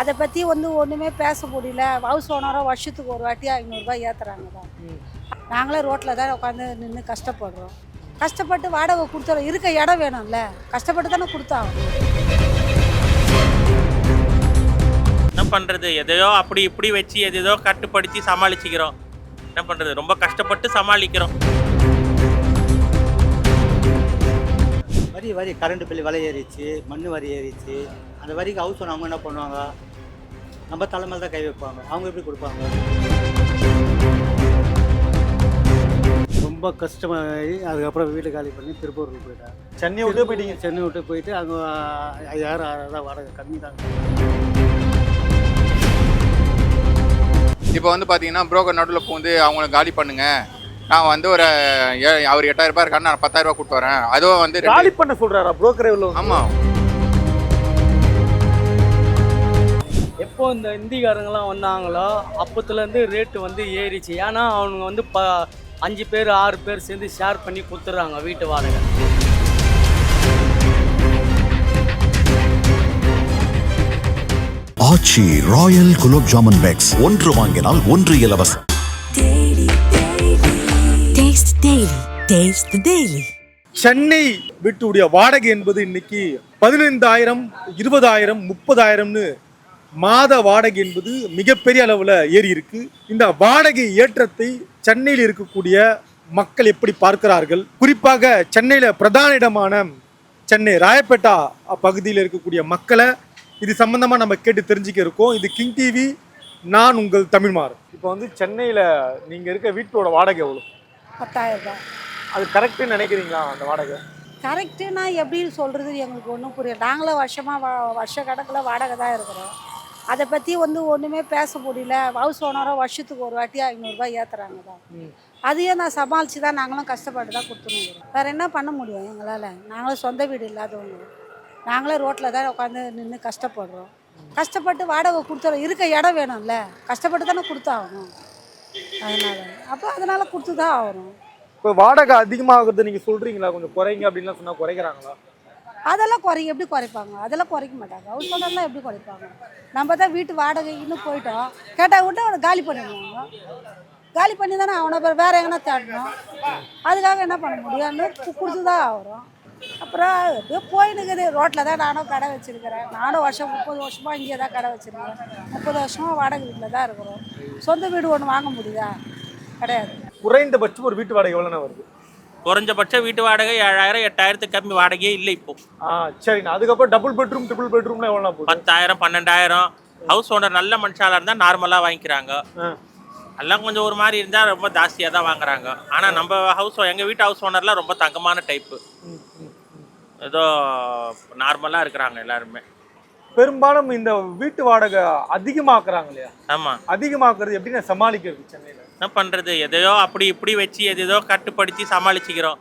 அதை பற்றி வந்து ஒன்றுமே பேச முடியல. ஹவுஸ் ஓனராக வருஷத்துக்கு ஒரு வாட்டி ஐநூறுரூபா ஏற்றுறாங்க தான். நாங்களே ரோட்டில் தான் உட்காந்து நின்று கஷ்டப்படுறோம். கஷ்டப்பட்டு வாடகை கொடுத்துறோம் இருக்க இடம் வேணும்ல. கஷ்டப்பட்டு தானே கொடுத்தாகணும் என்ன பண்ணுறது எதையோ அப்படி இப்படி வச்சு எதையோ கட்டுப்படுத்தி சமாளிச்சுக்கிறோம். என்ன பண்ணுறது ரொம்ப கஷ்டப்பட்டு சமாளிக்கிறோம். வரி வரி கரண்ட் பில் விலை ஏறிச்சு மண் வரி ஏறிச்சு. அந்த வரிக்கு ஹவுஸ் ஓனர் அவங்க என்ன பண்ணுவாங்க? நம்ம தலைமையில் தான் கை வைப்பாங்க. அவங்க எப்படி கொடுப்பாங்க? ரொம்ப கஷ்டமாகி அதுக்கப்புறம் வீடு காலி பண்ணி திருப்பூருக்கு போயிட்டேன் சென்னை விட்டு போயிட்டீங்க? சென்னை விட்டு போயிட்டு அங்கே ஐயாயிரம் ஆறாயிரம் தான் வாடகை கம்மி தாங்க இப்போ வந்து பார்த்தீங்கன்னா புரோக்கர் நடுவில் பூந்து அவங்கள காலி பண்ணுங்க. நான் வந்து ஒரு ஏ- அவர் எட்டாயிரம் ரூபாய் இருக்காரு நான் பத்தாயிரம் ரூபாய் கொடுத்து வரேன். அதுவும் வந்து காலி பண்ண சொல்றாரா புரோக்கரே உள்ள ஆமா. எப்போ இந்த இந்திக்காரங்களாம் வந்தாங்களோ அப்போத்துலேருந்து ரேட்டு வந்து ஏறிச்சு ஏன்னா அவனுங்க வந்து ப அஞ்சு பேர் ஆறு பேர் சேர்ந்து ஷேர் பண்ணி கொடுத்துட்றாங்க வீட்டு வாடகை ஆச்சி ராயல் குலோப் ஜாமுன் பேக்ஸ் ஒன்று வாங்கினால் ஒன்று இலவசம் Taste Daily. Taste the Daily. Chennai வீட்டுடைய வாடகை என்பது இன்னைக்கு பதினைந்தாயிரம் இருபதாயிரம் முப்பதாயிரம்னு மாத வாடகை என்பது மிகப்பெரிய அளவில் ஏறி இருக்கு இந்த வாடகை ஏற்றத்தை சென்னையில் இருக்கக்கூடிய மக்கள் எப்படி பார்க்கிறார்கள்? குறிப்பாக சென்னையில் பிரதான இடமான சென்னை ராயப்பேட்டா பகுதியில் இருக்கக்கூடிய மக்களை இது சம்பந்தமாக நம்ம கேட்டு தெரிஞ்சுக்க இருக்கோம். இது கிங் டிவி நான் உங்கள் தமிழ்மார் இப்போ வந்து சென்னையில் நீங்கள் இருக்க வீட்டோட வாடகை எவ்வளோ பத்தாயிரம் ரூபாய். அது கரெக்டுன்னு நினைக்கிறீங்களா அந்த வாடகை? கரெக்டுனா எப்படின்னு சொல்கிறது எங்களுக்கு ஒன்றும் புரியல. நாங்களும் வருஷமாக வருஷ கணக்கில் வாடகை தான் இருக்கிறோம். அதை பற்றி வந்து ஒன்றுமே பேச முடியல. ஹவுஸ் ஓனராக வருஷத்துக்கு ஒரு வாட்டி ஐநூறுரூபா ஏற்றுறாங்க தான். அதையும் நான் சமாளித்து தான் நாங்களும் கஷ்டப்பட்டு தான் கொடுத்துருவோம் வேறு என்ன பண்ண முடியும் எங்களால்? நாங்களும் சொந்த வீடு இல்லாதவங்க. நாங்களே ரோட்டில் தான் உட்காந்து நின்று கஷ்டப்படுறோம். கஷ்டப்பட்டு வாடகை கொடுத்துறோம் இருக்க இடம் வேணும்ல. கஷ்டப்பட்டு தானே கொடுத்தாகணும். அதனால். அப்போ அதனால் கொடுத்து தான் ஆகணும். இப்போ வாடகை அதிகமாகிறது நீங்கள் சொல்கிறீங்களா கொஞ்சம் குறைங்க அப்படின்லாம் சொன்னால் குறைக்கிறாங்களா? அதெல்லாம் குறை எப்படி குறைப்பாங்க? அதெல்லாம் குறைக்க மாட்டாங்க. ஹவுஸ் ஓனர்லாம் எப்படி குறைப்பாங்க? நம்ம தான் வீட்டு வாடகை இன்னும் போயிட்டோம். கேட்டால் விட்டு அவனை காலி பண்ணிடுவாங்க. காலி பண்ணி தானே அவனை பேர் வேறு எங்கன்னா தேடணும். அதுக்காக என்ன பண்ண முடியும்னு கொடுத்து தான் ஆகிறோம் அப்புறம் எப்படியோ போயினுக்குது ரோட்டில் தான் நானும் கடை வச்சுருக்கிறேன். நானும் வருஷம் முப்பது வருஷமாக இங்கே தான் கடை வச்சுருக்கேன் முப்பது வருஷமாக வாடகை வீட்டில் தான் இருக்கிறோம். சொந்த வீடு ஒன்று வாங்க முடியுதா? கிடையாது. குறைந்தபட்சம் ஒரு வீட்டு வாடகை எவ்வளோண்ணா வருது? குறைஞ்சபட்ச வீட்டு வாடகை ஏழாயிரம் எட்டாயிரத்துக்கு கம்மி வாடகையே இல்லை இப்போ. சரிண்ணா. அதுக்கப்புறம் டபுள் பெட்ரூம் ட்ரிபிள் பெட்ரூம்லாம் எவ்வளோண்ணா போகுது? பத்தாயிரம் பன்னெண்டாயிரம். ஹவுஸ் ஓனர் நல்ல மனுஷாலாக இருந்தால் நார்மலாக வாங்கிக்கிறாங்க. எல்லாம் கொஞ்சம் ஒரு மாதிரி இருந்தால் ரொம்ப ஜாஸ்தியாக தான் வாங்குறாங்க. ஆனால் நம்ம ஹவுஸ் எங்கள் வீட்டு ஹவுஸ் ஓனர்லாம் ரொம்ப தங்கமான டைப்பு ஏதோ நார்மலாக இருக்கிறாங்க எல்லாருமே. பெரும்பாலும் இந்த வீட்டு வாடகை அதிகமாக்குறாங்க இல்லையா? ஆமாம் அதிகமாக்குறது எப்படின்னா சமாளிக்கிறது சென்னையில்? என்ன பண்ணுறது எதையோ அப்படி இப்படி வச்சு எதையோ கட்டுப்படுத்தி சமாளிச்சுக்கிறோம்.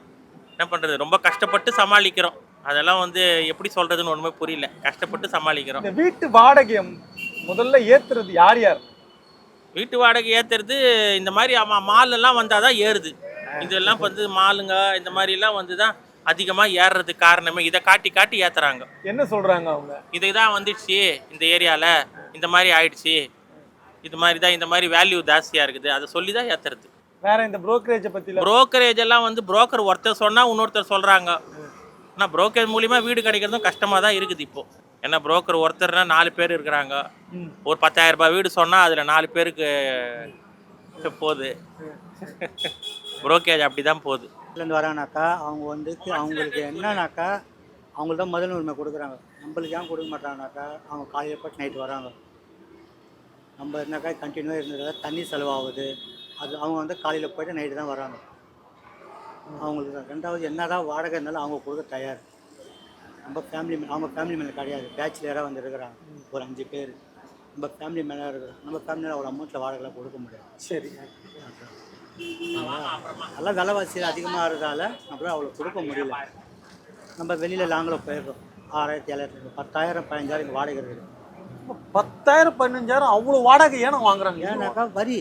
என்ன பண்ணுறது ரொம்ப கஷ்டப்பட்டு சமாளிக்கிறோம். அதெல்லாம் வந்து எப்படி சொல்கிறதுன்னு ஒன்றுமே புரியல. கஷ்டப்பட்டு சமாளிக்கிறோம். இந்த வீட்டு வாடகையை முதல்ல ஏத்துறது யார் யார்? வீட்டு வாடகை ஏற்றுறது இந்த மாதிரி ஆமாம் மால் எல்லாம் வந்தால் தான் ஏறுது இதெல்லாம் வந்து மாலுங்க இந்த மாதிரிலாம் வந்து தான் அதிகமாக ஏறுறதுக்கு காரணமே இதை காட்டி காட்டி ஏற்றுறாங்க என்ன சொல்றாங்க அவங்க? இதுக்கு தான் வந்துடுச்சு இந்த ஏரியாவில் இந்த மாதிரி ஆயிடுச்சு. இது மாதிரி தான் இந்த மாதிரி வேல்யூ ஜாஸ்தியாக இருக்குது. அதை சொல்லி தான் ஏற்றுறது வேற இந்த புரோக்கரேஜை பத்தில புரோக்கரேஜ் எல்லாம் வந்து புரோக்கர் ஒருத்தர் சொன்னால் இன்னொருத்தர் சொல்கிறாங்க ஆனால் புரோக்கர் மூலிமா வீடு கிடைக்கிறதும் கஷ்டமாக தான் இருக்குது இப்போ. ஏன்னா புரோக்கர் ஒருத்தர்னா நாலு பேர் இருக்கிறாங்க. ஒரு பத்தாயிரம் ரூபாய் வீடு சொன்னால் அதில் நாலு பேருக்கு போகுது. புரோக்கேஜ் அப்படி தான் போகுது. இருந்து வராங்கனாக்கா அவங்க வந்து அவங்களுக்கு என்னன்னாக்கா அவங்களுக்கு தான் முதல் உரிமை கொடுக்குறாங்க. நம்மளுக்கு ஏன் கொடுக்க மாட்டாங்கனாக்கா அவங்க காலையில் போட்டு நைட்டு வராங்க. நம்ம இருந்தாக்கா கண்டினியூவாக இருந்ததால் தண்ணி செலவாகுது. அது அவங்க வந்து காலையில் போயிட்டு நைட்டு தான் வராங்க. அவங்களுக்கு தான். ரெண்டாவது என்னதான் வாடகை இருந்தாலும் அவங்க கொடுக்க தயார். நம்ம ஃபேமிலி அவங்க ஃபேமிலி மேலே கிடையாது. பேச்சுலராக வந்து இருக்கிறாங்க. ஒரு அஞ்சு பேர். நம்ம ஃபேமிலி மேலே இருக்கிறோம் நம்ம ஃபேமிலியில் அவ்வளோ அமௌண்ட்டில் வாடகைலாம் கொடுக்க முடியாது. சரி. எல்லாம் விலைவாசி அதிகமாக இருக்கிறதால நம்மளால அவ்வளோ கொடுக்க முடியல. நம்ம வெளியில் லாங்கில் போயிடுறோம். ஆறாயிரத்தி ஏழாயிரத்தி பத்தாயிரம் பதினஞ்சாயிரம் இங்கே வாடகை இருக்குது. பத்தாயிரம் பதினஞ்சாயிரம் அவ்வளோ வாடகை ஏன்னா வாங்குறாங்க? ஏன்னாக்கா வரி.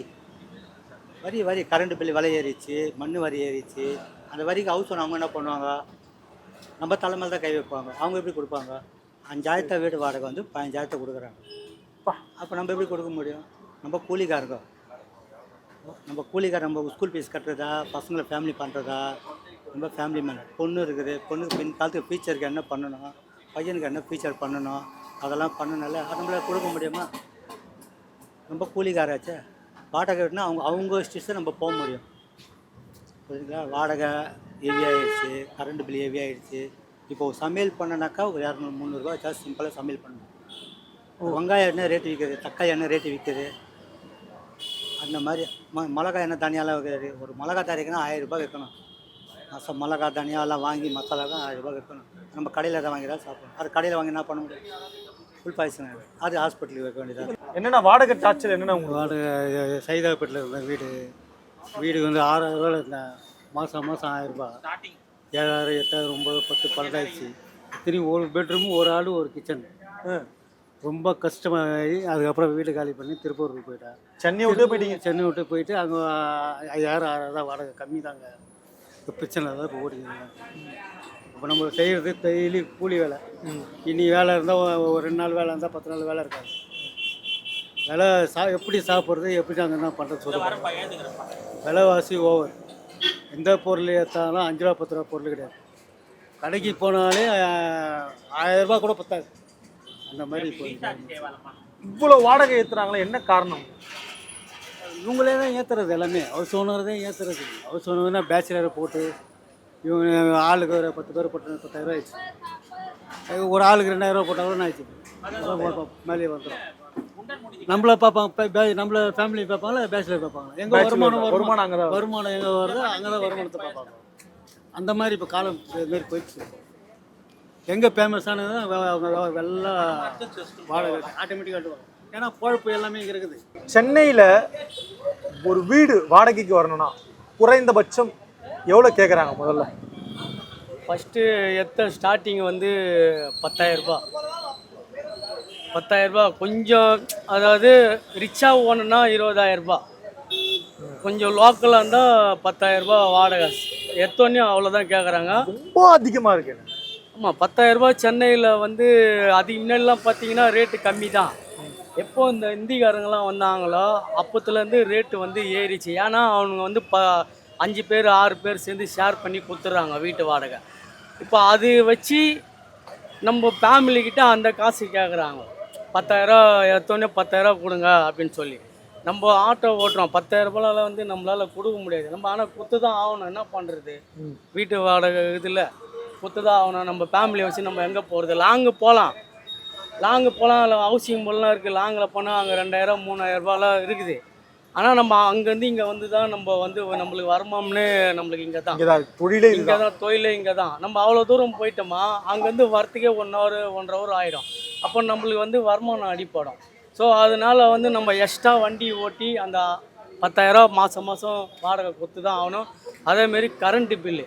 வரி வரி. கரண்ட் பில் விலை ஏறிச்சு மண் வரி ஏறிச்சு. அந்த வரிக்கு ஹவுஸ் அவங்க என்ன பண்ணுவாங்க? நம்ம தலைமையில் தான் கை வைப்பாங்க. அவங்க எப்படி கொடுப்பாங்க? அஞ்சாயிரத்தை வீடு வாடகை வந்து பதினஞ்சாயிரத்தை கொடுக்குறாங்க. அப்பா, அப்போ நம்ம எப்படி கொடுக்க முடியும்? நம்ம கூலிக்காரங்க. நம்ம கூலிக்கார நம்ம ஸ்கூல் ஃபீஸ் கட்டுறதா பசங்களை ஃபேமிலி பண்ணுறதா நம்ம ஃபேமிலி மேன் பொண்ணு இருக்குது பொண்ணுக்கு பின் காலத்துக்கு ஃபியூச்சருக்கு என்ன பண்ணணும் பையனுக்கு என்ன ஃபியூச்சர் பண்ணணும் அதெல்லாம் பண்ணனால அது கொடுக்க முடியுமா? ரொம்ப கூலிக்காராச்சே. வாடகை விட்டுனா அவங்க அவங்க இஷ்டத்தை நம்ம போக முடியும். புரியுதுங்களா? வாடகை ஹெவி ஆயிடுச்சு கரண்ட் பில் ஹெவி ஆகிடுச்சு இப்போ சமையல் பண்ணனாக்கா ஒரு இரநூறு முந்நூறுரூவா வச்சா சிம்பிளாக சமையல் பண்ணணும். வெங்காயம் என்ன ரேட்டு விற்கிது தக்காளி என்ன ரேட்டு விற்கிறது அந்த மாதிரி ம மிளகாய் என்ன தனியாலாம் விற்கிறது ஒரு மிளகா தரைக்குன்னா ஆயிரம் ரூபாய் விற்கணும். மாதம் மிளகா தனியாலாம் வாங்கி மசாலாலாம் ஆயிரம் ரூபாய் விற்கணும். நம்ம கடையில் தான் வாங்கி தான் சாப்பிடணும். அது கடையில் வாங்கி என்ன பண்ண முடியும்? ஃபுல் பாய்சன் ஆகிடும் அது ஹாஸ்பிட்டலுக்கு வைக்க வேண்டியதாக என்னென்ன வாடகை டார்ச்சர் என்னென்ன உங்களுக்கு? வாடகை சைதாப்பேட்டில் இருந்த வீடு. வீடு வந்து ஆறாயிரம் ரூபாயில் இருந்தேன் மாதம் மாதம் ஆயிரம் ரூபாய். ஸ்டார்டிங் ஏழாயிரம் எட்டாயிரம் ஒம்பது பத்து பன்னெண்டாயிடுச்சு. திரும்பி ஒரு பெட்ரூம் ஒரு ஆள் ஒரு கிச்சன் ரொம்ப கஷ்டமாகி அதுக்கப்புறம் வீடு காலி பண்ணி திருப்பூருக்கு போயிட்டேன் சென்னை விட்டு போயிட்டீங்க? சென்னை விட்டு போயிட்டு அங்கே ஐயாயிரம் ஆறாயிரம் தான் வாடகை? கம்மி தாங்க. இப்போ பிரச்சனை தான் இப்போ ஓடிங்க இப்போ நம்ம செய்கிறது டெய்லி கூலி வேலை. இனி வேலை இருந்தால் ஒரு ரெண்டு நாள் வேலை இருந்தால் பத்து நாள் வேலை இருக்காது. வேலை சா எப்படி சாப்பிட்றது எப்படி அங்கே என்ன பண்ணுறது சொல்லுவாங்க விலைவாசி ஓவர். எந்த பொருள் ஏற்றாலும் அஞ்சு ரூபா பத்து ரூபா பொருள் கிடையாது. கடைக்கு போனாலே ஆயிரம் ரூபாய் கூட பத்தாது. அந்த மாதிரி போயிட்டு இவ்வளவு வாடகை ஏத்துறாங்களே என்ன காரணம்? இவங்களே தான் ஏற்றுறது எல்லாமே. ஹவுஸ் ஓனர் தான் ஏற்றுறது ஹவுஸ் ஓனர்னா பேச்சுலரை போட்டு இவங்க ஆளுக்கு ஒரு பத்து பேர் போட்டு பத்தாயிரம் ஆயிடுச்சு. ஒரு ஆளுக்கு ரெண்டாயிரம் ரூபா போட்டால் கூட ஆயிடுச்சு. மேலே வந்துடும் நம்மள பார்ப்பாங்க நம்மள ஃபேமிலி பார்ப்பாங்களா பேச்சுலர் பார்ப்பாங்க எங்க Bachelor வருமானம். வருமானம் வரும். வருமானம் எங்கே வருதோ அங்கே தான் வருமானத்தை பார்ப்பாங்க. அந்த மாதிரி இப்போ காலம் இது மாரி போயிடுச்சு. எங்கே ஃபேமஸானது அவங்க வெள்ளம் வாடகை. ஆட்டோமேட்டிக்காக ஏன்னா பொழப்பு எல்லாமே இங்கே இருக்குது. சென்னையில ஒரு வீடு வாடகைக்கு வரணும்னா குறைந்தபட்சம் எவ்வளவு கேக்குறாங்க முதல்ல? ஃபஸ்ட்டு எத்த ஸ்டார்டிங் வந்து பத்தாயிரரூபா பத்தாயிரரூபா கொஞ்சம் அதாவது ரிச்சாக ஓணுன்னா இருபதாயிரரூபா கொஞ்சம் லோக்கலாக இருந்தால் பத்தாயிரரூபா வாடகை. எத்தோன்னே அவ்வளோதான் கேட்குறாங்க ரொம்ப அதிகமா இருக்கு. ஆமாம் பத்தாயிரரூபா சென்னையில் வந்து அதுக்கு முன்னாடிலாம் பார்த்தீங்கன்னா ரேட்டு கம்மி தான் எப்போ இந்த இந்திக்காரங்கெல்லாம் வந்தாங்களோ அப்போத்துலேருந்து ரேட்டு வந்து ஏறிச்சு. ஏன்னா அவனுங்க வந்து ப அஞ்சு பேர் ஆறு பேர் சேர்ந்து ஷேர் பண்ணி கொடுத்துட்றாங்க வீட்டு வாடகை. இப்போ அது வச்சு நம்ம ஃபேமிலிக்கிட்ட அந்த காசு கேட்குறாங்க பத்தாயிரம் எடுத்தோடனே பத்தாயிரம் கொடுங்க அப்படின்னு சொல்லி. நம்ம ஆட்டோ ஓட்டுறோம். பத்தாயிரரூபால வந்து நம்மளால் கொடுக்க முடியாது. நம்ம ஆனால் கொடுத்து தான் ஆகணும். என்ன பண்ணுறது வீட்டு வாடகை இதில் கொடுத்து தான் ஆகணும். நம்ம ஃபேமிலியை வச்சு நம்ம எங்கே போகிறது லாங்கு போகலாம் லாங்கு போகலாம் ஹவுசிங் போலாம் இருக்குது லாங்கில் போனால் அங்கே ரெண்டாயிரம் மூணாயிரம் ரூபாய்லாம் இருக்குது. ஆனால் நம்ம அங்கேருந்து இங்கே வந்து தான் நம்ம வந்து நம்மளுக்கு வருமானம்னு நம்மளுக்கு இங்கே தான். தொழிலே இங்கே தான் தொழிலே இங்கே தான் நம்ம அவ்வளோ தூரம் போயிட்டோமா அங்கேருந்து வரத்துக்கே ஒன் ஹவர் ஒன்றரை ஹவர் ஆயிடும். அப்போ நம்மளுக்கு வந்து வருமானம் அடிப்படும். ஸோ அதனால வந்து நம்ம எக்ஸ்ட்ரா வண்டி ஓட்டி அந்த பத்தாயிரம் மாதம் மாதம் வாடகை கொடுத்து தான் ஆகணும் அதேமாரி கரண்ட்டு பில்லு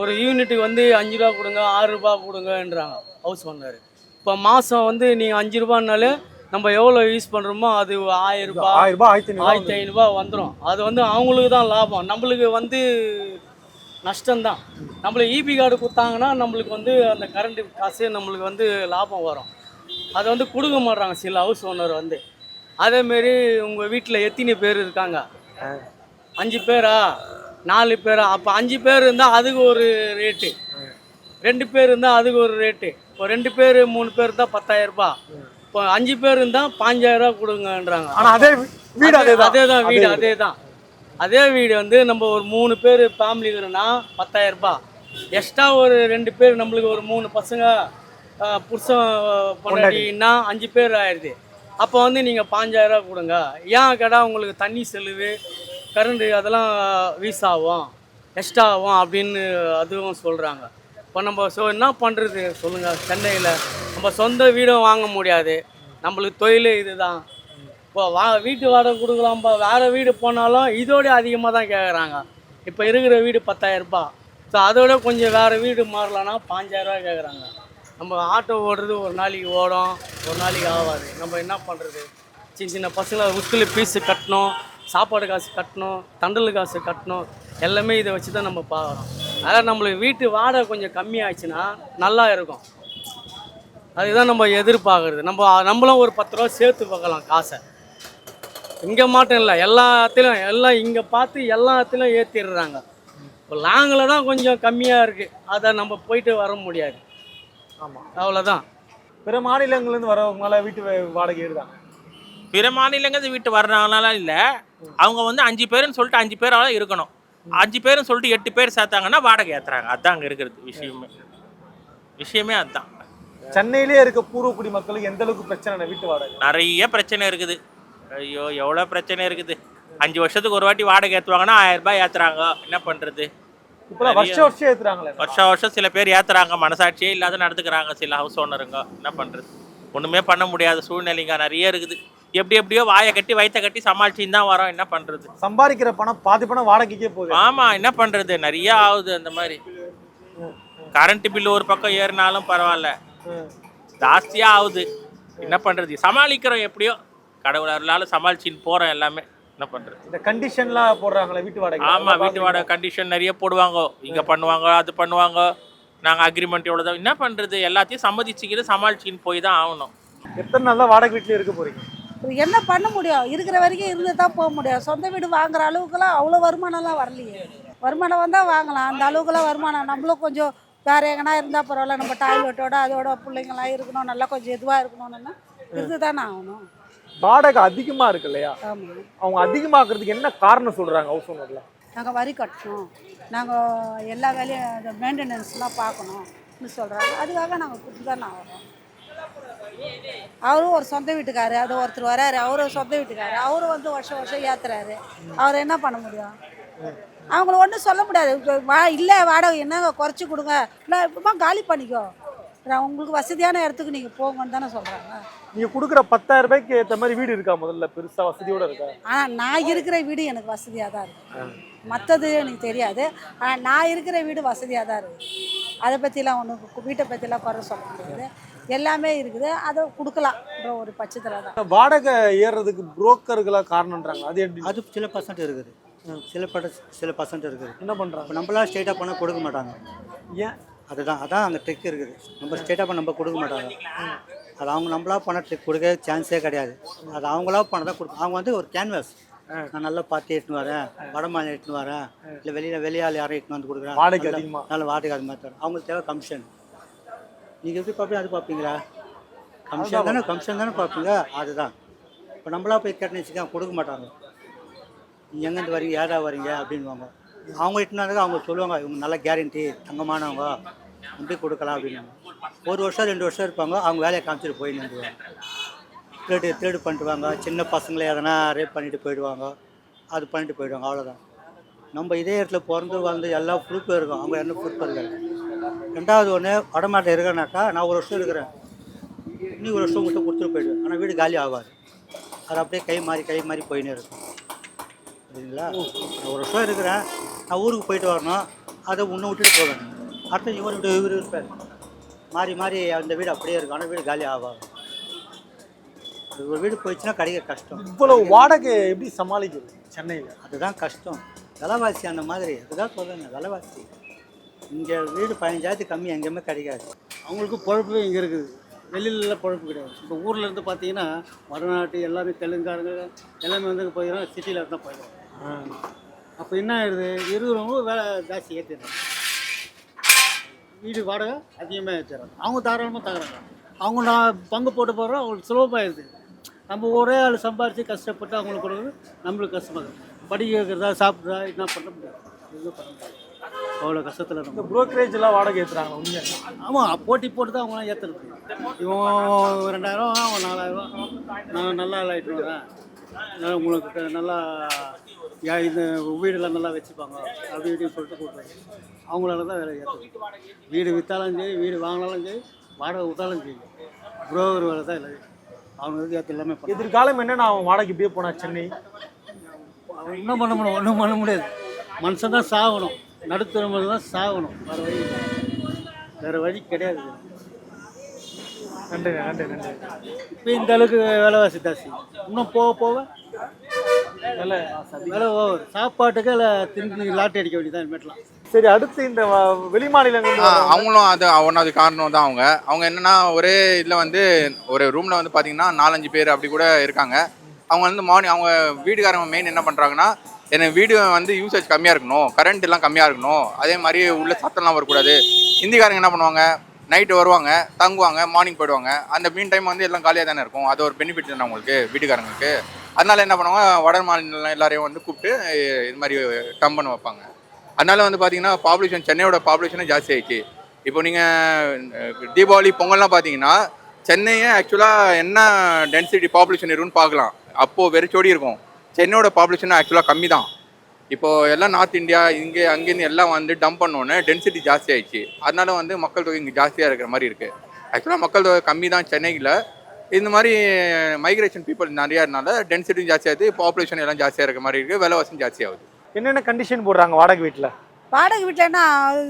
ஒரு யூனிட்டுக்கு வந்து அஞ்சு ரூபா கொடுங்க ஆறு ரூபா கொடுங்கன்றாங்க ஹவுஸ் ஓனர் இப்போ மாதம் வந்து நீங்கள் அஞ்சு ரூபான்னாலே நம்ம எவ்வளோ யூஸ் பண்ணுறோமோ அது ஆயிரம் ரூபாய் ஆயிரம் ரூபாய் ஆயிரத்தி ஆயிரத்தி ஐநூறுபா வந்துடும் அது வந்து அவங்களுக்கு தான் லாபம். நம்மளுக்கு வந்து நஷ்டம்தான். நம்மளுக்கு இபி கார்டு கொடுத்தாங்கன்னா நம்மளுக்கு வந்து அந்த கரண்ட் காசு நம்மளுக்கு வந்து லாபம் வரும். அதை வந்து கொடுக்க மாட்றாங்க சில ஹவுஸ் ஓனர் வந்து. அதேமாரி உங்கள் வீட்டில் எத்தனை பேர் இருக்காங்க? அஞ்சு பேரா? நாலு பேரா? அப்போ அஞ்சு பேர் இருந்தால் அதுக்கு ஒரு ரேட்டு ரெண்டு பேர் இருந்தால் அதுக்கு ஒரு ரேட்டு இப்போ ரெண்டு பேர் மூணு பேர் இருந்தால் பத்தாயிரரூபா இப்போ அஞ்சு பேர் இருந்தால் பாஞ்சாயிரரூபா கொடுங்கன்றாங்க. ஆனா அதே வீடு அதே தான் அதே தான் வீடு. அதே தான் அதே வீடு வந்து நம்ம ஒரு மூணு பேர் ஃபேமிலி இருக்கிறோன்னா பத்தாயிரம் ரூபாய். எக்ஸ்ட்ரா ஒரு ரெண்டு பேர் நம்மளுக்கு ஒரு மூணு பசங்க புருஷன் பொண்டாட்டின்னா அஞ்சு பேர் ஆயிடுது. அப்போ வந்து நீங்கள் பாஞ்சாயிரரூபா கொடுங்க. ஏன் கேட்டால் உங்களுக்கு தண்ணி செலவு கரண்ட் அதெல்லாம் வீஸ் ஆகும் எக்ஸ்ட்ரா ஆகும் அப்படின்னு அதுவும் சொல்கிறாங்க இப்போ நம்ம ஸோ என்ன பண்ணுறது சொல்லுங்கள் சென்னையில் நம்ம சொந்த வீடும் வாங்க முடியாது. நம்மளுக்கு தொழிலே இதுதான். இப்போ வா வீட்டு வாடகை கொடுக்கலாம்ப்பா வேறு வீடு போனாலும் இதோட அதிகமாக தான் கேட்குறாங்க இப்போ இருக்கிற வீடு பத்தாயிரரூபா ஸோ அதோட கொஞ்சம் வேறு வீடு மாறலான்னா பாஞ்சாயிரரூபா கேட்குறாங்க நம்ம ஆட்டோ ஓடுறது ஒரு நாளைக்கு ஓடும். ஒரு நாளைக்கு ஆகாது. நம்ம என்ன பண்ணுறது சின்ன சின்ன பசங்களை ஸ்கூலில் ஃபீஸு கட்டணும். சாப்பாடு காசு கட்டணும் தண்டல் காசு கட்டணும் எல்லாமே இதை வச்சு தான் நம்ம பார்க்குறோம் அதாவது நம்மளுக்கு வீட்டு வாடகை கொஞ்சம் கம்மியாச்சுன்னா நல்லா இருக்கும். அதுதான் நம்ம எதிர்பார்க்குறது. நம்ம நம்மளும் ஒரு பத்து ரூபா சேர்த்து பார்க்கலாம் காசை. இங்கே மட்டும் இல்லை எல்லாத்துலேயும் எல்லாம் இங்கே பார்த்து எல்லாத்துலேயும் ஏற்றிடுறாங்க இப்போ லாங்கில் தான் கொஞ்சம் கம்மியாக இருக்குது அதை நம்ம போயிட்டு வர முடியாது. ஆமா. அவ்வளோதான் பிற மாநிலங்கள்ல இருந்து வரவங்களால வீட்டு வாடகை ஏறுதாங்க பிற மாநிலங்கிறது வீட்டு வர்றவங்களால இல்லை. அவங்க வந்து அஞ்சு பேருன்னு சொல்லிட்டு அஞ்சு பேரால இருக்கணும். அஞ்சு பேருன்னு சொல்லிட்டு எட்டு பேர் சேர்த்தாங்கன்னா வாடகை ஏற்றுறாங்க அதான் அங்கே இருக்கிறது விஷயமே. விஷயமே அதுதான் சென்னையிலே இருக்க பூர்வக்குடி மக்களுக்கு எந்த அளவுக்கு பிரச்சனை வீட்டு வாடகை. நிறைய பிரச்சனை இருக்குது. ஐயோ எவ்வளோ பிரச்சனை இருக்குது? அஞ்சு வருஷத்துக்கு ஒரு வாட்டி வாடகை ஏற்றுவாங்கன்னா ஆயிரம் ரூபாய் ஏற்றுறாங்க என்ன பண்ணுறது இப்பெல்லாம் நிறைய- வருஷம் வருஷம் ஏத்துறாங்களே. வருஷம் வருஷம் சில பேர் ஏற்றுறாங்க மனசாட்சியே இல்லாத நடந்துக்கிறாங்க சில ஹவுஸ் ஓனருங்க என்ன பண்ணுறது ஒன்றுமே பண்ண முடியாத சூழ்நிலைங்க நிறைய இருக்குது. எப்படி எப்படியோ வாயை கட்டி வயிற்ற கட்டி சமாளிச்சுன்னு தான் வரோம். என்ன பண்ணுறது சம்பாதிக்கிற பணம் பாதி பணம் வாடகைக்கே போகுது. ஆமாம் என்ன பண்ணுறது நிறைய ஆகுது அந்த மாதிரி. கரண்ட் பில்லு ஒரு பக்கம் ஏறினாலும் பரவாயில்ல. ஜாஸ்தியாக ஆகுது. என்ன பண்ணுறது சமாளிக்கிறோம் எப்படியோ. கடவுள் அருளால் சமாளிச்சின்னு போகிறோம் எல்லாமே. என்ன பண்ணுறது இந்த கண்டிஷன்லாம் போடுறாங்களே வீட்டு வாடகை. ஆமாம் வீட்டு வாடகை கண்டிஷன் நிறைய போடுவாங்க. இங்கே பண்ணுவாங்க அது பண்ணுவாங்க. நாங்கள் அக்ரிமெண்ட் எவ்வளோ தான் என்ன பண்ணுறது எல்லாத்தையும் சம்மதிச்சுக்கிட்டு சமாளிச்சுக்கின்னு போய் தான் ஆகணும். எத்தனை நாள் தான் வாடகை வீட்லயே இருக்க போறீங்க? இப்போ என்ன பண்ண முடியும்? இருக்கிற வரைக்கும் இருந்து தான் போக முடியும். சொந்த வீடு வாங்குற அளவுக்குலாம் அவ்வளோ வருமானம்லாம் வரலையே. வருமானம் வந்தால் வாங்கலாம். அந்த அளவுக்குலாம் வருமானம் நம்மளும் கொஞ்சம் வேற எங்கன்னா இருந்தால் பரவாயில்ல. நம்ம டாய்லெட்டோட அதோட பிள்ளைங்களாம் இருக்கணும். நல்லா கொஞ்சம் இதுவாக இருக்கணும்னா இருந்து தானே ஆகணும். வாடகை அதிகமா இருக்கு இல்லையா? அவங்க அதிகமாக்குறதுக்கு என்ன காரணம் சொல்றாங்க? ஹவுஸ் ஓனர்ல நாங்கள் வரி கட்டணும். நாங்கள் எல்லா வேலையும் மெயின்டெனன்ஸ்லாம் பார்க்கணும்னு சொல்கிறாங்க அதுக்காக நாங்கள் கொடுத்து தானே ஆகிறோம் அவரும் ஒரு சொந்த வீட்டுக்காரு அது ஒருத்தர் வராரு அவரும் சொந்த வீட்டுக்காரு. அவரும் வந்து வருஷம் வருஷம் ஏற்றுறாரு அவர் என்ன பண்ண முடியும்? அவங்கள ஒன்றும் சொல்ல முடியாது. இப்ப வா இல்லை வாடகை என்னங்க? குறைச்சி கொடுங்க. இல்லை இப்பமா காலி பண்ணிக்கோ. உங்களுக்கு வசதியான இடத்துக்கு நீங்கள் போங்கன்னு தானே சொல்கிறாங்க நீங்க கொடுக்குற பத்தாயிரம் ரூபாய்க்கு ஏத்த மாதிரி வீடு இருக்கா முதல்ல? பெருசா வசதியோட இருக்கா? ஆனால் நான் இருக்கிற வீடு எனக்கு வசதியாக தான் இருக்குது மற்றது எனக்கு தெரியாது. ஆனால் நான் இருக்கிற வீடு வசதியாக தான் இருக்குது அதை பற்றிலாம் ஒன்றும் வீட்டை பற்றிலாம் குறை சொல்ல முடியாது. எல்லாமே இருக்குது. அதை கொடுக்கலாம்ன்ற ஒரு பட்சத்தில் தான். வாடகை ஏறுறதுக்கு புரோக்கர்களா காரணம்ன்றாங்க. அது எப்படி? அது சில பர்சன்ட் இருக்குது. சில பட சில பர்சன்ட் இருக்குது. என்ன பண்றாங்க? இப்போ நம்மளாம் ஸ்ட்ரெயிட்டாக பண்ணால் கொடுக்க மாட்டாங்க. ஏன்? அதுதான் அதான் அங்கே ட்ரிக் இருக்குது. நம்ம ஸ்ட்ரெயிட்டாக பண்ண நம்ம கொடுக்க மாட்டாங்க. அது அவங்க நம்மளா பண்ண ட்ரிக் கொடுக்க சான்ஸே கிடையாது. அது அவங்களா பண்ண தான் கொடுக்கும் அவங்க வந்து ஒரு கேன்வாஸ் நான் நல்லா பார்த்து எடுத்துன்னு வரேன். வடமாநிலம் எடுத்துன்னு வரேன். இல்லை வெளியில் வெளியால் யாரும் எடுத்துன்னு வந்து கொடுக்குறேன். வாடகை நல்லா- அதிகமா. நல்ல வாடகை அது மாதிரி தரேன். அவங்களுக்கு தேவை கமிஷன் நீங்கள் எப்படி பார்ப்பீங்க? அது பார்ப்பீங்களா? கமிஷன் தானே கமிஷன் தானே பார்ப்பீங்க? அதுதான். இப்போ நம்மளா போய் கேட்டேன்னு வச்சுக்கோங்க கொடுக்க மாட்டாங்க. நீங்கள் எங்கேருந்து வரீங்க? யாரா வரீங்க? அப்படின்வாங்க அவங்க இட்டுனாங்க அவங்க சொல்லுவாங்க இவங்க நல்ல கேரண்டி தங்கமானவங்க. நம்பி கொடுக்கலாம் அப்படின்னாங்க ஒரு வருஷம் ரெண்டு வருஷம் இருப்பாங்க. அவங்க வேலையை காமிச்சிட்டு போய் நின்றுவாங்க திருடு திருடு பண்ணிட்டுவாங்க. சின்ன பசங்களை எதனா ரேப் பண்ணிட்டு போயிடுவாங்க. அது பண்ணிட்டு போயிடுவாங்க. அவ்வளோதான் நம்ம இதே இடத்துல பிறந்து வந்து எல்லா ப்ரூஃபும் இருக்கும். அவங்க என்ன ப்ரூஃப் இருக்காது ரெண்டாவது ஒன்று வடமாட்டில் இருக்கிறனாக்கா நான் ஒரு வருஷம் இருக்கிறேன். இன்னும் ஒரு வருஷம் மட்டும் கொடுத்துட்டு போயிடுவேன். ஆனால் வீடு காலி ஆகாது. அது அப்படியே கை மாறி கை மாறி போயின்னே இருக்கும். சரிங்களா நான் ஒரு வருஷம் இருக்கிறேன். நான் ஊருக்கு போயிட்டு வரணும். அதை உன்னை விட்டுட்டு போவேன். அடுத்து இவர் விட்டு இவர் இருப்பார். மாறி மாறி அந்த வீடு அப்படியே இருக்கும். ஆனால் வீடு காலி ஆகாது. ஒரு வீடு போயிடுச்சுன்னா கிடைக்க கஷ்டம். இவ்வளவு வாடகை எப்படி சமாளிக்கிறது சென்னையில? அதுதான் கஷ்டம். விலைவாசி அந்த மாதிரி. அதுதான் சொல்லுங்க விலைவாசி. இங்கே வீடு பதினஞ்சாயிரத்து கம்மி எங்கேயுமே கிடைக்காது. அவங்களுக்கு பொழப்பு இங்கே இருக்குது. வெளியிலலாம் பொழப்பு கிடையாது. இப்போ ஊரில் இருந்து பார்த்தீங்கன்னா வடநாட்டு எல்லாமே தெலுங்காரங்க எல்லாமே வந்து போயிடும். சிட்டியில் இருந்தால் போயிடும். அப்போ என்ன ஆயிடுது? இருக்கிறவங்களும் வேலை ஜாஸ்தி ஏற்றிடுறாங்க வீடு வாடகை அதிகமாக ஏற்றுறாங்க அவங்க தாராளமாக தகுறாங்க அவங்க நான் பங்கு போட்டு போடுறோம் அவங்களுக்கு சுலபமாகிடுது நம்ம ஒரே ஆள் சம்பாரித்து கஷ்டப்பட்டு அவங்களுக்கு கொடுக்குறது நம்மளுக்கு கஷ்டமாக இருக்குது படிக்க வைக்கிறதா சாப்பிட்றதா என்ன பண்ண முடியாது எதுவும் பண்ண முடியாது. அவ்வளோ கஷ்டத்தில் இந்த நம்ம புரோக்கரேஜ் எல்லாம் வாடகை ஏத்துறாங்க உண்மையா? ஆமாம் போட்டி போட்டு தான் அவங்களாம் ஏற்றுறது இவன் ரெண்டாயிரம் அவன் நாலாயிரம். நான் நல்லா ஆளாயிட்டு வரேன். உங்களுக்கு நல்லா யா- இந்த வீடெல்லாம் நல்லா வச்சுப்பாங்க அப்படி இப்படின்னு சொல்லிட்டு கூப்பிடுறாங்க அவங்களால தான் வேலை ஏற்றுறது வீடு விற்றாலும் சரி வீடு வாங்கினாலும் சரி வாடகை விட்டாலும் சரி புரோக்கர் வேலை தான் இல்லை அவங்க ஏற்ற எல்லாமே எதிர்காலம் என்ன நான் வாடகை இப்படியே போனா சென்னை? ஒன்றும் பண்ண முடியும் ஒன்றும் பண்ண முடியாது. மனுஷன் தான் சாகணும். நடுத்தர மனுஷன் தான் சாகணும். வேறு வழி. வேறு வழி கிடையாது. நன்றி நன்றி நன்றி. இப்போ இந்த அளவுக்கு விலைவாசி ஜாஸ்தி. இன்னும் போக போக? வேலை ஓவர். சாப்பாட்டுக்கு இல்லை திரும்பி லாட்டரி அடிக்க வேண்டியதான் இனிமேட்லாம் சரி அடுத்து இந்த வ- வெளி மாநிலங்கள் அவங்களும் அது ஒன்றாவது காரணம் தான் அவங்க. அவங்க என்னன்னா ஒரே இதில் வந்து ஒரு ரூமில் வந்து பார்த்தீங்கன்னா நாலஞ்சு பேர் அப்படி கூட இருக்காங்க. அவங்க வந்து மார்னிங் அவங்க வீடுக்காரங்க மெயின் என்ன பண்ணுறாங்கன்னா எனக்கு வீடு வந்து யூசேஜ் கம்மியாக இருக்கணும் கரண்ட் எல்லாம் கம்மியாக இருக்கணும் அதே மாதிரி உள்ள சத்தம்லாம் வரக்கூடாது. ஹிந்திக்காரங்க என்ன பண்ணுவாங்க? நைட்டு வருவாங்க தங்குவாங்க மார்னிங் போயிடுவாங்க. அந்த மீன் டைம் வந்து எல்லாம் காலியாக தானே இருக்கும். அது ஒரு பெனிஃபிட் தானே உங்களுக்கு வீட்டுக்காரங்களுக்கு. அதனால என்ன பண்ணுவாங்க? வட மாநிலம் எல்லாரையும் வந்து கூப்பிட்டு இது மாதிரி டம்பன் வைப்பாங்க. அதனால வந்து பார்த்தீங்கன்னா பாப்புலேஷன் சென்னையோட பாப்புலேஷனே ஜாஸ்தி ஆயிடுச்சு. இப்போ நீங்கள் தீபாவளி பொங்கல்லாம் பார்த்தீங்கன்னா சென்னையே ஆக்சுவலாக என்ன டென்சிட்டி பாப்புலேஷன் இருக்குன்னு பார்க்கலாம் அப்போது வெறிச்சோடி இருக்கும். சென்னையோட பாப்புலேஷன் ஆக்சுவலாக கம்மி தான் இப்போ எல்லாம் நார்த் இந்தியா இங்கே அங்கேருந்து எல்லாம் வந்து டம்ப் பண்ணோன்னே டென்சிட்டி ஜாஸ்தி ஆயிடுச்சு. அதனால வந்து மக்கள் தொகை இங்கே ஜாஸ்தியாக இருக்கிற மாதிரி இருக்குது ஆக்சுவலாக மக்கள் தொகை கம்மி தான் சென்னையில். இந்த மாதிரி மைக்ரேஷன் பீப்புள் நிறையா இருந்தால டென்சிட்டியும் ஜாஸ்தியாகுது பாப்புலேஷன் எல்லாம் ஜாஸ்தியாக இருக்கிற மாதிரி இருக்குது விலைவாசியும் ஜாஸ்தியாகுது. என்னென்ன கண்டிஷன் போடுறாங்க வாடகை வீட்டில் வாடகை வீட்டில் என்ன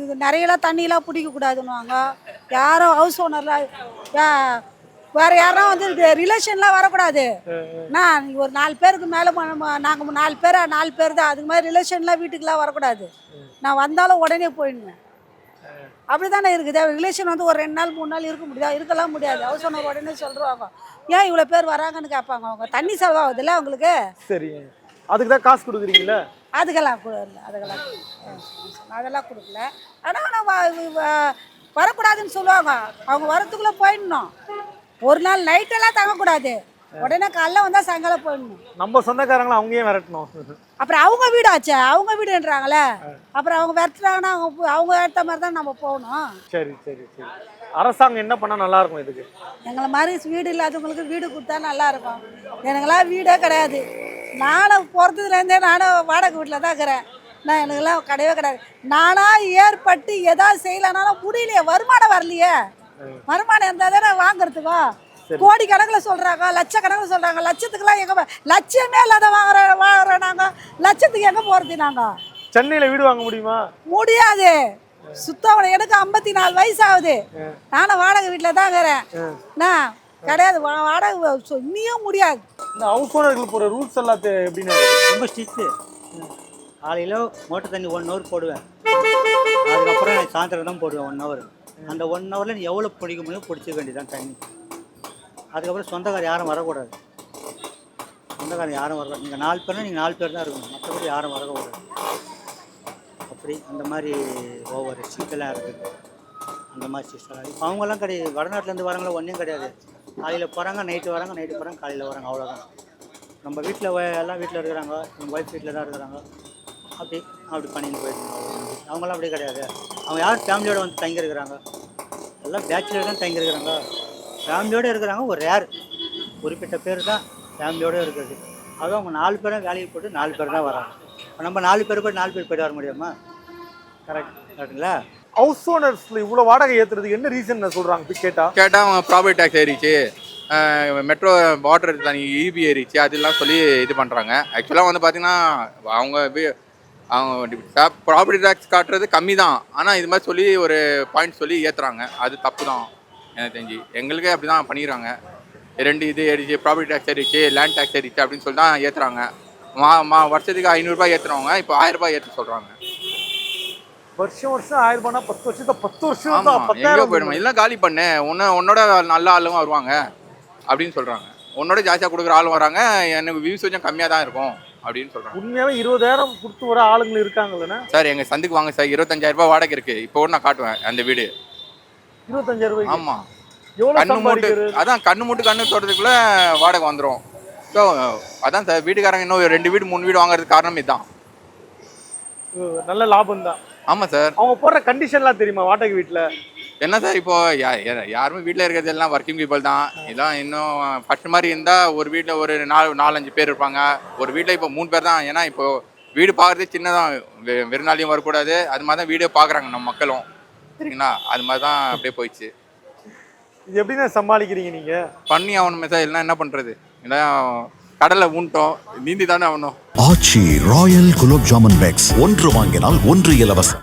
இது நிறையலாம் தண்ணியெல்லாம் பிடிக்கக்கூடாதுன்னுவாங்க. யாரும் ஹவுஸ் ஓனர்லாம் வேற யாரும் வந்து ரிலேஷன்லாம் வரக்கூடாது. நான் ஒரு நாலு பேருக்கு மேலே நாங்கள் நாலு பேர் நாலு பேர் தான். அதுக்கு மாதிரி ரிலேஷன்லாம் வீட்டுக்குலாம் வரக்கூடாது. நான் வந்தாலும் உடனே போயிடுவேன். அப்படி தானே இருக்குது? ரிலேஷன் வந்து ஒரு ரெண்டு நாள் மூணு நாள் இருக்க முடியாது இருக்கலாம் முடியாது. ஹவுஸ் ஓனர் உடனே சொல்கிறவங்க ஏன் இவ்வளோ பேர் வராங்கன்னு கேட்பாங்க அவங்க. தண்ணி செலவாகுதுல்ல அவங்களுக்கு? சரி. அதுக்கு தான் காசு கொடுக்குறீங்களா? அதுக்கெல்லாம் கொடுக்கல அதுக்கெல்லாம் கொடுக்கல. அதெல்லாம் கொடுக்கல. ஆனால் ஆனால் வரக்கூடாதுன்னு சொல்லுவாங்க. அவங்க வரத்துக்குள்ளே போயிடணும். ஒரு நாள் நைட்டெல்லாம் தங்கக்கூடாது. உடனே காலைல வந்தால் சாயங்காலம் போயிடணும். நம்ம சொந்தக்காரங்களை அவங்க ஏன் விரட்டணும். அப்புறம் அவங்க வீடு ஆச்சே அவங்க வீடுன்றாங்களே. அப்புறம் அவங்க விரட்டுறாங்கன்னா அவங்க அவங்க ஏற்ற மாதிரி தான் நம்ம போகணும். சரி சரி சரி. அரசாங்கம் என்ன பண்ணா நல்லா இருக்கும் இதுக்கு? எங்களை மாதிரி வீடு இல்லாதவங்களுக்கு வீடு கொடுத்தா நல்லா இருக்கும். எனக்கெல்லாம் வீடே கிடையாது. நானும் பிறந்ததுலேருந்தே நானும் வாடகை வீட்டில் தான் இருக்கிறேன். நான் எனக்கெல்லாம் கிடையவே கிடையாது. நானாக ஏற்பட்டு எதாவது செய்யலைனாலும் முடியலையே வருமானம் வரலையே. வருமானம் இருந்தால் தானே வாங்குறதுக்கோ கோடி கணக்கில் சொல்கிறாங்க லட்சக்கணக்கில் சொல்கிறாங்க லட்சத்துக்குலாம் எங்கே லட்சியமே இல்லாத வாங்குற வாங்குறோம் நாங்கள் லட்சத்துக்கு எங்கே போகிறது நாங்கள் சென்னையில வீடு வாங்க முடியுமா? முடியாது. சுத்தம் எனக்கு ஐம்பத்தி நாலு வயசு ஆகுது நானும் வாடகை வீட்டில் தான் இருக்கிறேன். நான் கிடையாது வா- வாடகை இன்னியும் முடியாது. இந்த ஹவுஸ் ஓனர்கள் போற ரூல்ஸ் எல்லாம் எப்படின்னு ரொம்ப ஸ்ட்ரிக்ட்டு காலையில் மோட்டர் தண்ணி ஒன் ஹவர் போடுவேன். அதுக்கப்புறம் நான் சாயந்தரம் தான் போடுவேன் ஒன் ஹவர் அந்த ஒன் ஹவரில் நீ எவ்வளோ பிடிக்க முடியும் பிடிச்சிக்க வேண்டியதான் தண்ணி அதுக்கப்புறம் சொந்தக்காரர் யாரும் வரக்கூடாது. சொந்தக்காரர் யாரும் வரக்கூடாது. நீங்கள் நாலு பேர்னா நீங்கள் நாலு பேர் தான் இருக்கணும். மற்றபடி யாரும் வரக்கூடாது. அப்படி அந்த மாதிரி ஒவ்வொரு சீட்டெல்லாம் இருக்குது அந்த மாதிரி சிஸ்டம் இப்போ அவங்கெல்லாம் கிடையாது. வடநாட்டிலேருந்து வரவங்கள ஒன்றும் கிடையாது. காலையில் போகிறாங்க நைட்டு வராங்க நைட்டு போகிறாங்க காலையில் வராங்க. அவ்வளோதான் நம்ம வீட்டில் எல்லாம் வீட்டில் இருக்கிறாங்க. நம்ம ஒய்ஃப் வீட்டில் தான் இருக்கிறாங்க. அப்படி அப்படி பண்ணிட்டு போயிட்டு அவங்களாம் அப்படி கிடையாது. அவங்க யார் ஃபேமிலியோட வந்து தங்கியிருக்கிறாங்க எல்லாம் பேச்சுலர் தான் தங்கியிருக்கிறாங்க ஃபேமிலியோடு இருக்கிறாங்க ஒரு ரேர் குறிப்பிட்ட பேர் தான் ஃபேமிலியோடு இருக்கிறது. அதுவும் அவங்க நாலு பேரும் வேலைக்கு போட்டு நாலு பேர் தான் வராங்க. இப்ப நம்ம நாலு பேர் போய் நாலு பேர் போயிட்டு வர முடியுமா? கரெக்ட் கரெக்டுங்களா ஹவுஸ் ஓனர்ஸ்ல இவ்வளவு வாடகை ஏத்துறதுக்கு என்ன ரீசன் சொல்றாங்க? போய் கேட்டா. கேட்டால் அவங்க ப்ராப்பர்ட்டி டேக்ஸ் ஏறிச்சு மெட்ரோ வாட்டர் தனி இபி ஏறிச்சு அதெல்லாம் சொல்லி இது பண்ணுறாங்க ஆக்சுவலாக வந்து பார்த்தீங்கன்னா அவங்க அவங்க ப்ராப்பர்ட்டி டேக்ஸ் காட்டுறது கம்மி தான் ஆனால் இது மாதிரி சொல்லி ஒரு பாயிண்ட் சொல்லி ஏற்றுறாங்க அது தப்பு தான் எனக்கு தெரிஞ்சு. எங்களுக்கே அப்படி தான் பண்ணிடுறாங்க. ரெண்டு இது ஏறிச்சு ப்ராப்பர்ட்டி டேக்ஸ் ஏறிச்சு லேண்ட் டேக்ஸ் ஏறிச்சு அப்படின்னு சொல்லி தான் ஏற்றுறாங்க மா மா வருஷத்துக்கு ஐநூறுரூபா ஏற்றுறவங்க இப்போ ஆயிரரூபா ஏற்ற சொல்கிறாங்க வருஷம் வருஷம் ஆயிரம் பத்து வருஷத்தை பத்து வருஷம் பத்தாயிரம் போயிடுமா? எல்லாம் காலி பண்ணு. உன்ன உன்னோட நல்ல ஆளுங்க வருவாங்க அப்படின்னு சொல்றாங்க. உன்னோட ஜாஸ்தியாக கொடுக்குற ஆளும் வராங்க. எனக்கு வியூஸ் கொஞ்சம் கம்மியாக தான் இருக்கும். அப்படின்னு சொல்றாங்க. உண்மையாவே இருபதாயிரம் கொடுத்து வர ஆளுங்க இருக்காங்கல்லண்ணா? சார் எங்க சந்துக்கு வாங்க சார். இருபத்தஞ்சாயிரம் ரூபாய் வாடகை இருக்கு. இப்போ நான் காட்டுவேன் அந்த வீடு. இருபத்தஞ்சாயிரம் ரூபாய்க்கு? ஆமா. கண்ணு மூட்டு அதான் கண்ணு மூட்டு கண்ணு தோட்டத்துக்குள்ள வாடகை வந்துடும் ஸோ அதான் சார் வீட்டுக்காரங்க இன்னும் ரெண்டு வீடு மூணு வீடு வாங்குறதுக்கு காரணம் இதுதான் நல்ல லாபம் தான் ஆமா சார். அவங்க போடுற கண்டிஷன்லாம் தெரியுமா வாடகை வீட்டுல? என்ன சார் இப்போ யாருமே வீட்டில் இருக்கிறது எல்லாம் ஒர்க்கிங் பீப்புள் தான். இதான் இன்னும் ஃபர்ஸ்ட் மாதிரி இருந்தால் ஒரு வீட்டில் ஒரு நாலு நாலஞ்சு பேர் இருப்பாங்க. ஒரு வீட்டில் இப்போ மூணு பேர் தான். ஏன்னா இப்போ வீடு பார்க்குறதே சின்னதான் வெ- வெறுநாளையும் வரக்கூடாது. அது மாதிரி தான் வீடே பார்க்குறாங்க நம்ம மக்களும். சரிங்களா? அது மாதிரி தான் அப்படியே போயிடுச்சு. இது எப்படிண்ணா சமாளிக்கிறீங்க நீங்க? பண்ணி ஆகணுமே சார். இல்லைன்னா என்ன பண்ணுறது இல்லை கடலில் ஊன்ட்டோம் நீந்தி தானே ஆகணும். Aachi royal gulab jamun packs. ஒன்று வாங்கினால் ஒன்று இலவசம்.